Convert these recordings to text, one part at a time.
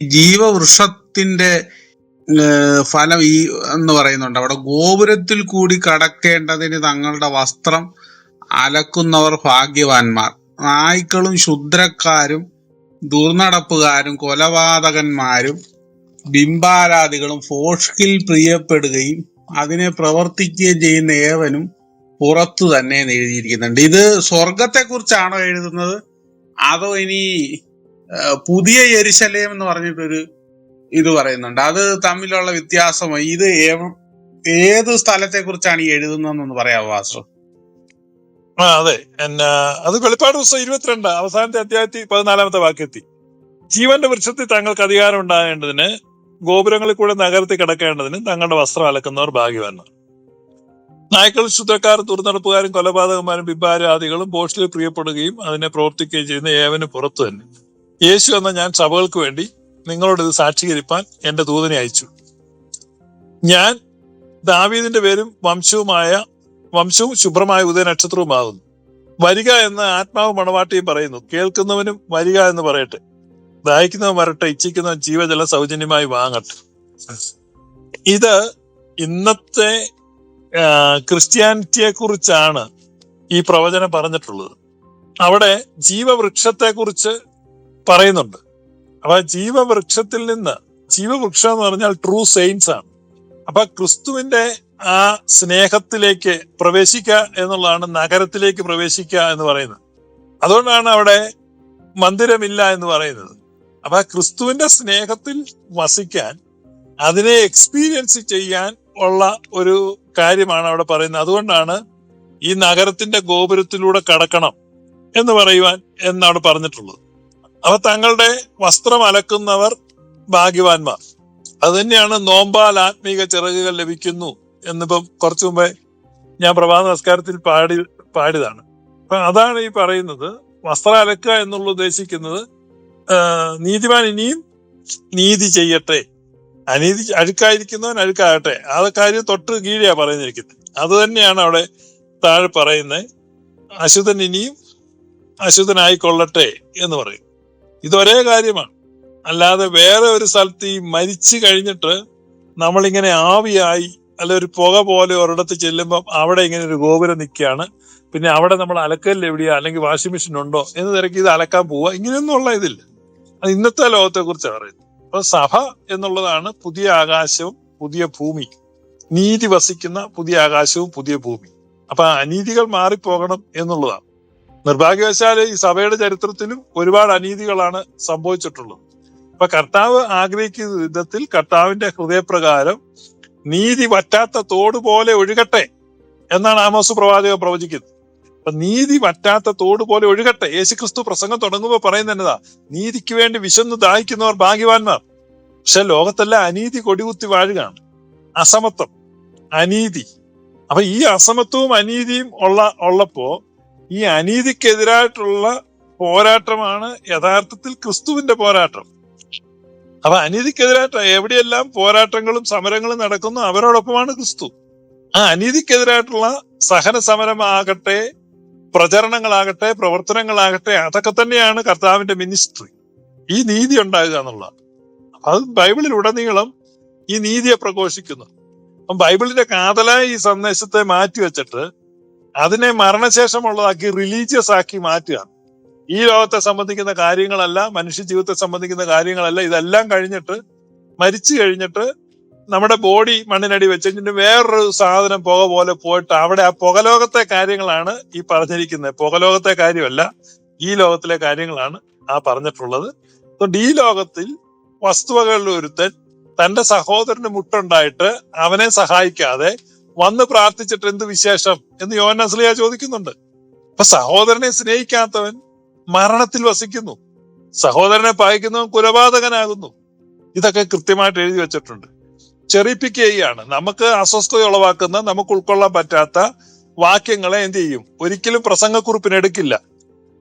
ജീവവൃക്ഷത്തിന്റെ ഫലം ഈ എന്ന് പറയുന്നുണ്ട്. അവിടെ ഗോപുരത്തിൽ കൂടി കടക്കേണ്ടതിന് തങ്ങളുടെ വസ്ത്രം അലക്കുന്നവർ ഭാഗ്യവാന്മാർ. നായ്ക്കളും ശുദ്രക്കാരും ദുർനടപ്പുകാരും കൊലപാതകന്മാരും ബിംബാരാധികളും ഫോഷ്കിൽ പ്രിയപ്പെടുകയും അതിനെ പ്രവർത്തിക്കുകയും ചെയ്യുന്ന ഏവനും പുറത്തു തന്നെ എഴുതിയിരിക്കുന്നുണ്ട്. ഇത് സ്വർഗത്തെ കുറിച്ചാണോ എഴുതുന്നത്? അതോ ഇനി പുതിയ എരിശലയം എന്ന് പറഞ്ഞിട്ടൊരു ഇത് പറയുന്നുണ്ട്. അത് തമ്മിലുള്ള വ്യത്യാസം ഇത് ഏത് സ്ഥലത്തെ കുറിച്ചാണ് ഈ പറയാമോ വാസ്തു ആ അതെ. എന്നാ അത് വെളിപ്പാട് പുസ്തകം ഇരുപത്തിരണ്ട് അവസാനത്തെ അധ്യായത്തിൽ പതിനാലാമത്തെ വാക്യത്തിൽ. ജീവന്റെ വൃക്ഷത്തിൽ തങ്ങൾക്ക് അധികാരം ഉണ്ടാകേണ്ടതിന് ഗോപുരങ്ങളിൽ കൂടെ നഗരത്തിൽ കിടക്കേണ്ടതിന് തങ്ങളുടെ വസ്ത്രം അലക്കുന്നവർ ഭാഗ്യവാന്മാർ. നായ്ക്കൾ ശുദ്ധക്കാരും തുറന്നടപ്പുകാരും കൊലപാതകന്മാരും ബിബാരാദികളും പോസ്റ്റിൽ പ്രിയപ്പെടുകയും അതിനെ പ്രവർത്തിക്കുകയും ചെയ്യുന്ന ഏവന് പുറത്തു തന്നെ. യേശു എന്ന ഞാൻ സഭകൾക്ക് വേണ്ടി നിങ്ങളോട് ഇത് സാക്ഷീകരിപ്പാൻ എന്റെ ദൂതനെ അയച്ചു. ഞാൻ ദാവീദിന്റെ പേരും വംശവുമായ വംശവും ശുഭ്രമായ ഉദയ നക്ഷത്രവുമാകുന്നു വരിക എന്ന് ആത്മാവ് മണവാട്ടിയും പറയുന്നു. കേൾക്കുന്നവനും വരിക എന്ന് പറയട്ടെ. ദാഹിക്കുന്നവൻ വരട്ടെ ഇച്ഛിക്കുന്നവൻ ജീവജലം സൗജന്യമായി വാങ്ങട്ടെ. ഇത് ഇന്നത്തെ ക്രിസ്ത്യാനിറ്റിയെ കുറിച്ചാണ് ഈ പ്രവചനം പറഞ്ഞിട്ടുള്ളത്. അവിടെ ജീവവൃക്ഷത്തെ കുറിച്ച് പറയുന്നുണ്ട്. അപ്പൊ ജീവവൃക്ഷത്തിൽ നിന്ന് ജീവവൃക്ഷം എന്ന് പറഞ്ഞാൽ ട്രൂ സെയിൻസ് ആണ്. അപ്പൊ ക്രിസ്തുവിന്റെ ആ സ്നേഹത്തിലേക്ക് പ്രവേശിക്കുക എന്നുള്ളതാണ് നഗരത്തിലേക്ക് പ്രവേശിക്കുക എന്ന് പറയുന്നത്. അതുകൊണ്ടാണ് അവിടെ മന്ദിരമില്ല എന്ന് പറയുന്നത്. അപ്പൊ ക്രിസ്തുവിന്റെ സ്നേഹത്തിൽ വസിക്കാൻ അതിനെ എക്സ്പീരിയൻസ് ചെയ്യാൻ ഉള്ള ഒരു കാര്യമാണ് അവിടെ പറയുന്നത്. അതുകൊണ്ടാണ് ഈ നഗരത്തിന്റെ ഗോപുരത്തിലൂടെ കടക്കണം എന്ന് പറയുവാൻ എന്നവിടെ പറഞ്ഞിട്ടുള്ളത്. അപ്പൊ തങ്ങളുടെ വസ്ത്രം അലക്കുന്നവർ ഭാഗ്യവാന്മാർ. അത് തന്നെയാണ് നോമ്പാൽ ആത്മീക ചിറകുകൾ ലഭിക്കുന്നു എന്നിപ്പം കുറച്ചു മുമ്പേ ഞാൻ പ്രഭാത നമസ്കാരത്തിൽ പാടി പാടിയതാണ്. അപ്പൊ അതാണ് ഈ പറയുന്നത് വസ്ത്രം അലക്കുക എന്നുള്ള ഉദ്ദേശിക്കുന്നത് നീതിമാൻ ഇനിയും നീതി ചെയ്യട്ടെ. അനീതി അഴുക്കായിരിക്കുന്നവൻ അഴുക്കാകട്ടെ. ആ കാര്യം തൊട്ട് കീഴെയാ പറയുന്നിരിക്കുന്നത്. അത് തന്നെയാണ് അവിടെ താഴെ പറയുന്നത്. അശുദ്ധൻ ഇനിയും അശുദ്ധനായിക്കൊള്ളട്ടെ എന്ന് പറയും. ഇതൊരേ കാര്യമാണ്. അല്ലാതെ വേറെ ഒരു സ്ഥലത്ത് ഈ മരിച്ചു കഴിഞ്ഞിട്ട് നമ്മളിങ്ങനെ ആവിയായി അല്ല ഒരു പുക പോലെ ഒരിടത്ത് ചെല്ലുമ്പോൾ അവിടെ ഇങ്ങനെ ഒരു ഗോപുരം നിൽക്കുകയാണ്. പിന്നെ അവിടെ നമ്മൾ അലക്കലിൽ എവിടെയാ അല്ലെങ്കിൽ വാഷിംഗ് മെഷീൻ ഉണ്ടോ എന്ന് തിരക്കി ഇത് അലക്കാൻ പോവുക. ഇങ്ങനെയൊന്നും ഉള്ള ഇതില്ല. അത് ഇന്നത്തെ ലോകത്തെ കുറിച്ചാണ് പറയുന്നത്. അപ്പൊ സഭ എന്നുള്ളതാണ് പുതിയ ആകാശവും പുതിയ ഭൂമി. നീതി വസിക്കുന്ന പുതിയ ആകാശവും പുതിയ ഭൂമി. അപ്പൊ അനീതികൾ മാറിപ്പോകണം എന്നുള്ളതാണ്. നിർഭാഗ്യവശാൽ ഈ സഭയുടെ ചരിത്രത്തിലും ഒരുപാട് അനീതികളാണ് സംഭവിച്ചിട്ടുള്ളത്. അപ്പൊ കർത്താവ് ആഗ്രഹിക്കുന്ന വിധത്തിൽ കർത്താവിന്റെ ഹൃദയപ്രകാരം നീതി വറ്റാത്ത തോട് പോലെ ഒഴുകട്ടെ എന്നാണ് ആമോസ് പ്രവാചക പ്രവചിക്കുന്നത്. അപ്പൊ നീതി വറ്റാത്ത തോട് പോലെ ഒഴുകട്ടെ. യേശുക്രിസ്തു പ്രസംഗം തുടങ്ങുമ്പോൾ പറയുന്നത് എന്നതാ? നീതിക്ക് വേണ്ടി വിശന്ന് ദാഹിക്കുന്നവർ ഭാഗ്യവാന്മാർ. പക്ഷെ ലോകത്തെല്ലാം അനീതി കൊടികുത്തി വാഴുകയാണ്. അസമത്വം അനീതി. അപ്പൊ ഈ അസമത്വവും അനീതിയും ഉള്ള ഉള്ളപ്പോ ഈ അനീതിക്കെതിരായിട്ടുള്ള പോരാട്ടമാണ് യഥാർത്ഥത്തിൽ ക്രിസ്തുവിന്റെ പോരാട്ടം. അപ്പൊ അനീതിക്കെതിരായിട്ട് എവിടെയെല്ലാം പോരാട്ടങ്ങളും സമരങ്ങളും നടക്കുന്നു അവരോടൊപ്പമാണ് ക്രിസ്തു. ആ അനീതിക്കെതിരായിട്ടുള്ള സഹന സമരമാകട്ടെ പ്രചരണങ്ങളാകട്ടെ പ്രവർത്തനങ്ങളാകട്ടെ അതൊക്കെ തന്നെയാണ് കർത്താവിന്റെ മിനിസ്ട്രി. ഈ നീതി ഉണ്ടാകുക എന്നുള്ളത് അത് ബൈബിളിൽ ഉടനീളം ഈ നീതിയെ പ്രഘോഷിക്കുന്നു. അപ്പം ബൈബിളിന്റെ കാതലായ ഈ സന്ദേശത്തെ മാറ്റി വെച്ചിട്ട് അതിനെ മരണശേഷമുള്ളതാക്കി റിലീജിയസ് ആക്കി മാറ്റുക ഈ ലോകത്തെ സംബന്ധിക്കുന്ന കാര്യങ്ങളല്ല മനുഷ്യ ജീവിതത്തെ സംബന്ധിക്കുന്ന കാര്യങ്ങളല്ല ഇതെല്ലാം കഴിഞ്ഞിട്ട് മരിച്ചു കഴിഞ്ഞിട്ട് നമ്മുടെ ബോഡി മണ്ണിനടി വെച്ചിട്ട് വേറൊരു സാധനം പുക പോലെ പോയിട്ട് അവിടെ ആ പുകലോകത്തെ കാര്യങ്ങളാണ് ഈ പറഞ്ഞിരിക്കുന്നത്. പുകലോകത്തെ കാര്യമല്ല ഈ ലോകത്തിലെ കാര്യങ്ങളാണ് ആ പറഞ്ഞിട്ടുള്ളത്. ഈ ലോകത്തിൽ വസ്തുവകളിൽ ഒരുത്തൻ തന്റെ സഹോദരന് മുട്ടുണ്ടായിട്ട് അവനെ സഹായിക്കാതെ വന്ന് പ്രാർത്ഥിച്ചിട്ട് എന്ത് വിശേഷം എന്ന് യോനസ്ലിയ ചോദിക്കുന്നുണ്ട്. അപ്പൊ സഹോദരനെ സ്നേഹിക്കാത്തവൻ മരണത്തിൽ വസിക്കുന്നു. സഹോദരനെ പായിക്കുന്നവൻ കുലപാതകനാകുന്നു. ഇതൊക്കെ കൃത്യമായിട്ട് എഴുതി വെച്ചിട്ടുണ്ട്. ചെറിപ്പിക്കുകയാണ് നമുക്ക് അസ്വസ്ഥത ഉളവാക്കുന്ന നമുക്ക് ഉൾക്കൊള്ളാൻ പറ്റാത്ത വാക്യങ്ങളെ എന്ത് ചെയ്യും? ഒരിക്കലും പ്രസംഗക്കുറിപ്പിന് എടുക്കില്ല.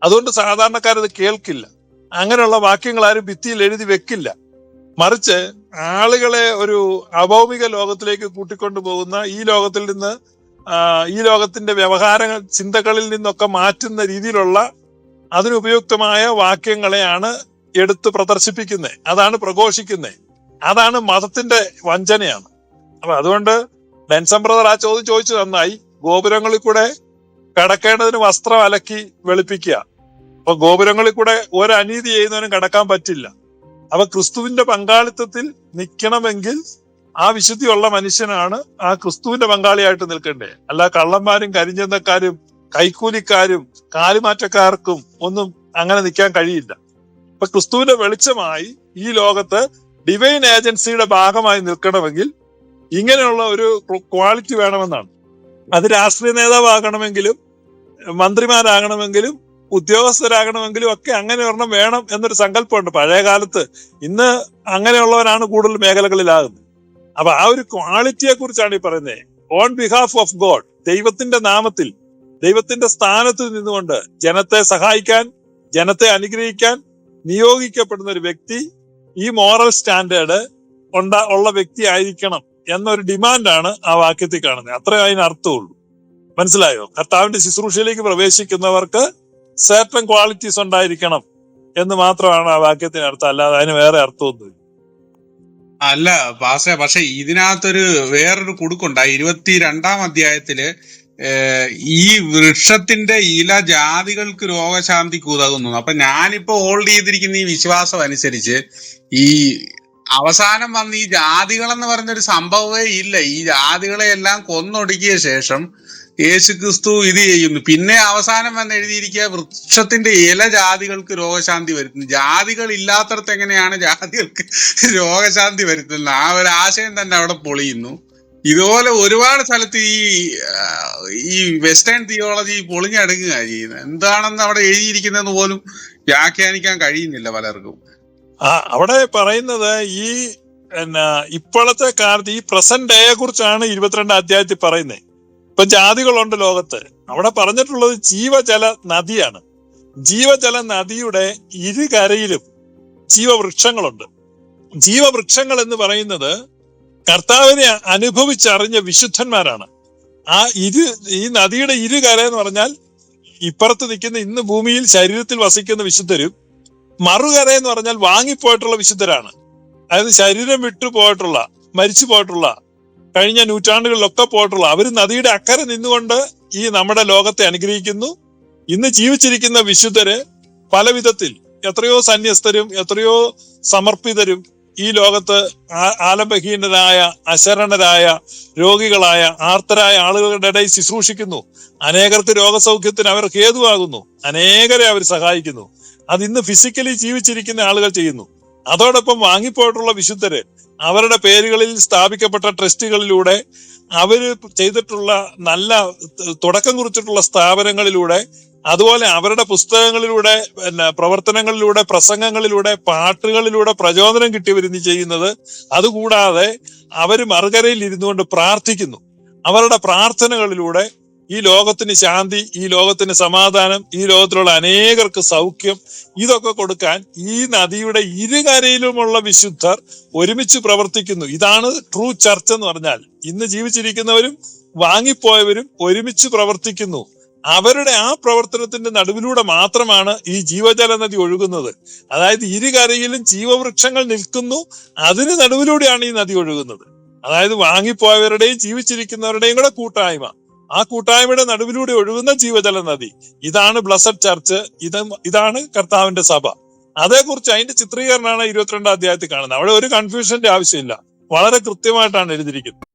അതുകൊണ്ട് സാധാരണക്കാരത് കേൾക്കില്ല. അങ്ങനെയുള്ള വാക്യങ്ങൾ ആരും ഭിത്തിയിൽ എഴുതി വെക്കില്ല. മറിച്ച് ആളുകളെ ഒരു അഭൗമിക ലോകത്തിലേക്ക് കൂട്ടിക്കൊണ്ടു പോകുന്ന ഈ ലോകത്തിൽ നിന്ന് ഈ ലോകത്തിന്റെ വ്യവഹാര ചിന്തകളിൽ നിന്നൊക്കെ മാറ്റുന്ന രീതിയിലുള്ള അതിനുപയുക്തമായ വാക്യങ്ങളെയാണ് എടുത്ത് പ്രദർശിപ്പിക്കുന്നത് അതാണ് പ്രഘോഷിക്കുന്നത് അതാണ് മതത്തിന്റെ വഞ്ചനയാണ്. അപ്പൊ അതുകൊണ്ട് ഡെൻസം ബ്രദർ ആ ചോദ്യം ചോദിച്ചു നന്നായി. ഗോപുരങ്ങളിൽ കൂടെ കടക്കേണ്ടതിന് വസ്ത്രം അലക്കി വെളുപ്പിക്കുക. അപ്പൊ ഗോപുരങ്ങളിൽ കൂടെ ഒരു അനീതി ചെയ്യുന്നവനും കടക്കാൻ പറ്റില്ല. അപ്പൊ ക്രിസ്തുവിന്റെ പങ്കാളിത്തത്തിൽ നിൽക്കണമെങ്കിൽ ആ വിശുദ്ധിയുള്ള മനുഷ്യനാണ് ആ ക്രിസ്തുവിന്റെ പങ്കാളിയായിട്ട് നിൽക്കേണ്ടത് അല്ല കള്ളന്മാരും കരിഞ്ചന്തക്കാരും കൈക്കൂലിക്കാരും കാലുമാറ്റക്കാർക്കും ഒന്നും അങ്ങനെ നിൽക്കാൻ കഴിയില്ല. ഇപ്പൊ ക്രിസ്തുവിന്റെ വെളിച്ചമായി ഈ ലോകത്ത് ഡിവൈൻ ഏജൻസിയുടെ ഭാഗമായി നിൽക്കണമെങ്കിൽ ഇങ്ങനെയുള്ള ഒരു ക്വാളിറ്റി വേണമെന്നാണ്. അത് രാഷ്ട്രീയ നേതാവാകണമെങ്കിലും മന്ത്രിമാരാകണമെങ്കിലും ഉദ്യോഗസ്ഥരാകണമെങ്കിലും ഒക്കെ അങ്ങനെ ഒരെണ്ണം വേണം എന്നൊരു സങ്കല്പമുണ്ട്. പഴയ കാലത്ത് ഇന്ന് അങ്ങനെയുള്ളവരാണ് കൂടുതൽ മേഖലകളിലാകുന്നത്. അപ്പൊ ആ ഒരു ക്വാളിറ്റിയെ കുറിച്ചാണ് ഈ പറയുന്നത് ഓൺ ബിഹാഫ് ഓഫ് ഗോഡ് ദൈവത്തിന്റെ നാമത്തിൽ ദൈവത്തിന്റെ സ്ഥാനത്ത് നിന്നുകൊണ്ട് ജനത്തെ സഹായിക്കാൻ ജനത്തെ അനുഗ്രഹിക്കാൻ നിയോഗിക്കപ്പെടുന്ന ഒരു വ്യക്തി ഈ മോറൽ സ്റ്റാൻഡേർഡ് ഉണ്ടാ ഉള്ള വ്യക്തി ആയിരിക്കണം എന്നൊരു ഡിമാൻഡാണ് ആ വാക്യത്തിൽ കാണുന്നത്. അത്രേ അതിന് അർത്ഥമുള്ളൂ മനസ്സിലായോ? കർത്താവിന്റെ ശുശ്രൂഷയിലേക്ക് പ്രവേശിക്കുന്നവർക്ക് സർട്ടൻ ക്വാളിറ്റീസ് ഉണ്ടായിരിക്കണം എന്ന് മാത്രമാണ് ആ വാക്യത്തിന് അർത്ഥം. അല്ലാതെ അതിന് വേറെ അർത്ഥമൊന്നും അല്ല പാസ പക്ഷെ ഇതിനകത്തൊരു വേറൊരു കുടുക്കുണ്ട്. ഇരുപത്തിരണ്ടാം അധ്യായത്തിൽ ഏഹ്, ഈ വൃക്ഷത്തിന്റെ ഇല ജാതികൾക്ക് രോഗശാന്തിക്ക് ഉതകുന്നു അപ്പൊ ഞാനിപ്പോ ഹോൾഡ് ചെയ്തിരിക്കുന്ന ഈ വിശ്വാസം അനുസരിച്ച് ഈ അവസാനം വന്ന് ഈ ജാതികൾ എന്ന് പറഞ്ഞൊരു സംഭവമേ ഇല്ല. ഈ ജാതികളെ എല്ലാം കൊന്നൊടുക്കിയ ശേഷം യേശു ക്രിസ്തു ഇത് ചെയ്യുന്നു. പിന്നെ അവസാനം വന്ന് എഴുതിയിരിക്കുക വൃക്ഷത്തിന്റെ ഇല ജാതികൾക്ക് രോഗശാന്തി വരുത്തുന്നു. ജാതികൾ ഇല്ലാത്തടത്ത് എങ്ങനെയാണ് ജാതികൾക്ക് രോഗശാന്തി വരുത്തുന്നത്? ആ ഒരു ആശയം തന്നെ അവിടെ പൊളിയുന്നു. ഇതുപോലെ ഒരുപാട് സ്ഥലത്ത് ഈ ഈ വെസ്റ്റേൺ തിയോളജി പൊളിഞ്ഞടുക്കുക ചെയ്യുന്നത്. എന്താണെന്ന് അവിടെ എഴുതിയിരിക്കുന്നതെന്ന് പോലും വ്യാഖ്യാനിക്കാൻ കഴിയുന്നില്ല പലർക്കും. ആ അവിടെ പറയുന്നത് ഈ എന്നാ ഇപ്പോഴത്തെ കാലത്ത് ഈ പ്രസന്റ് ഡേയെ കുറിച്ചാണ് ഇരുപത്തിരണ്ട് അധ്യായത്തിൽ പറയുന്നത്. ഇപ്പൊ ജാതികളുണ്ട് ലോകത്ത്. അവിടെ പറഞ്ഞിട്ടുള്ളത് ജീവജല നദിയാണ്. ജീവജല നദിയുടെ ഇരുകരയിലും ജീവവൃക്ഷങ്ങളുണ്ട്. ജീവവൃക്ഷങ്ങൾ എന്ന് പറയുന്നത് കർത്താവിനെ അനുഭവിച്ചറിഞ്ഞ വിശുദ്ധന്മാരാണ്. ആ ഇരു ഈ നദിയുടെ ഇരുകര എന്ന് പറഞ്ഞാൽ ഇപ്പുറത്ത് നിൽക്കുന്ന ഇന്ന് ഭൂമിയിൽ ശരീരത്തിൽ വസിക്കുന്ന വിശുദ്ധരും മറുകര എന്ന് പറഞ്ഞാൽ വാങ്ങിപ്പോയിട്ടുള്ള വിശുദ്ധരാണ്. അതായത് ശരീരം വിട്ടു പോയിട്ടുള്ള മരിച്ചു പോയിട്ടുള്ള കഴിഞ്ഞ നൂറ്റാണ്ടുകളിലൊക്കെ പോയിട്ടുള്ള. അവർ നദിയുടെ അക്കരെ നിന്നുകൊണ്ട് ഈ നമ്മുടെ ലോകത്തെ അനുഗ്രഹിക്കുന്നു. ഇന്ന് ജീവിച്ചിരിക്കുന്ന വിശുദ്ധര് പല വിധത്തിൽ എത്രയോ സന്യസ്തരും എത്രയോ സമർപ്പിതരും ഈ ലോകത്ത് ആലംബഹീനരായ അശരണരായ രോഗികളായ ആർത്തരായ ആളുകളുടെ ഇടയിൽ ശുശ്രൂഷിക്കുന്നു. അനേകർക്ക് രോഗസൗഖ്യത്തിന് അവർ ഹേതുവാകുന്നു. അനേകരെ അവർ സഹായിക്കുന്നു. അത് ഇന്ന് ഫിസിക്കലി ജീവിച്ചിരിക്കുന്ന ആളുകൾ ചെയ്യുന്നു. അതോടൊപ്പം വാങ്ങിപ്പോയിട്ടുള്ള വിശുദ്ധര് അവരുടെ പേരുകളിൽ സ്ഥാപിക്കപ്പെട്ട ട്രസ്റ്റുകളിലൂടെ അവർ ചെയ്തിട്ടുള്ള നല്ല തുടക്കം കുറിച്ചിട്ടുള്ള സ്ഥാപനങ്ങളിലൂടെ അതുപോലെ അവരുടെ പുസ്തകങ്ങളിലൂടെ പിന്നെ പ്രവർത്തനങ്ങളിലൂടെ പ്രസംഗങ്ങളിലൂടെ പാട്ടുകളിലൂടെ പ്രചോദനം കിട്ടിയവരിന്ന് ചെയ്യുന്നത്. അതുകൂടാതെ അവർ മറുകരയിൽ ഇരുന്നുകൊണ്ട് പ്രാർത്ഥിക്കുന്നു. അവരുടെ പ്രാർത്ഥനകളിലൂടെ ഈ ലോകത്തിന് ശാന്തി ഈ ലോകത്തിന് സമാധാനം ഈ ലോകത്തിലുള്ള അനേകർക്ക് സൗഖ്യം ഇതൊക്കെ കൊടുക്കാൻ ഈ നദിയുടെ ഇരുകരയിലുമുള്ള വിശുദ്ധർ ഒരുമിച്ച് പ്രവർത്തിക്കുന്നു. ഇതാണ് ട്രൂ ചർച്ച് എന്ന് പറഞ്ഞാൽ. ഇന്ന് ജീവിച്ചിരിക്കുന്നവരും വാങ്ങിപ്പോയവരും ഒരുമിച്ച് പ്രവർത്തിക്കുന്നു. അവരുടെ ആ പ്രവർത്തനത്തിന്റെ നടുവിലൂടെ മാത്രമാണ് ഈ ജീവജല നദി ഒഴുകുന്നത്. അതായത് ഇരുകരയിലും ജീവവൃക്ഷങ്ങൾ നിൽക്കുന്നു അതിന് നടുവിലൂടെയാണ് ഈ നദി ഒഴുകുന്നത്. അതായത് വാങ്ങിപ്പോയവരുടെയും ജീവിച്ചിരിക്കുന്നവരുടെയും കൂടെ കൂട്ടായ്മ. ആ കൂട്ടായ്മയുടെ നടുവിലൂടെ ഒഴുകുന്ന ജീവജല നദി. ഇതാണ് ബ്ലസഡ് ചർച്ച്. ഇത് ഇതാണ് കർത്താവിന്റെ സഭ. അതേക്കുറിച്ച് അതിന്റെ ചിത്രീകരണമാണ് ഇരുപത്തിരണ്ടാം അധ്യായത്തിൽ കാണുന്നത്. അവിടെ ഒരു കൺഫ്യൂഷന്റെ ആവശ്യമില്ല. വളരെ കൃത്യമായിട്ടാണ് എഴുതിയിരിക്കുന്നത്.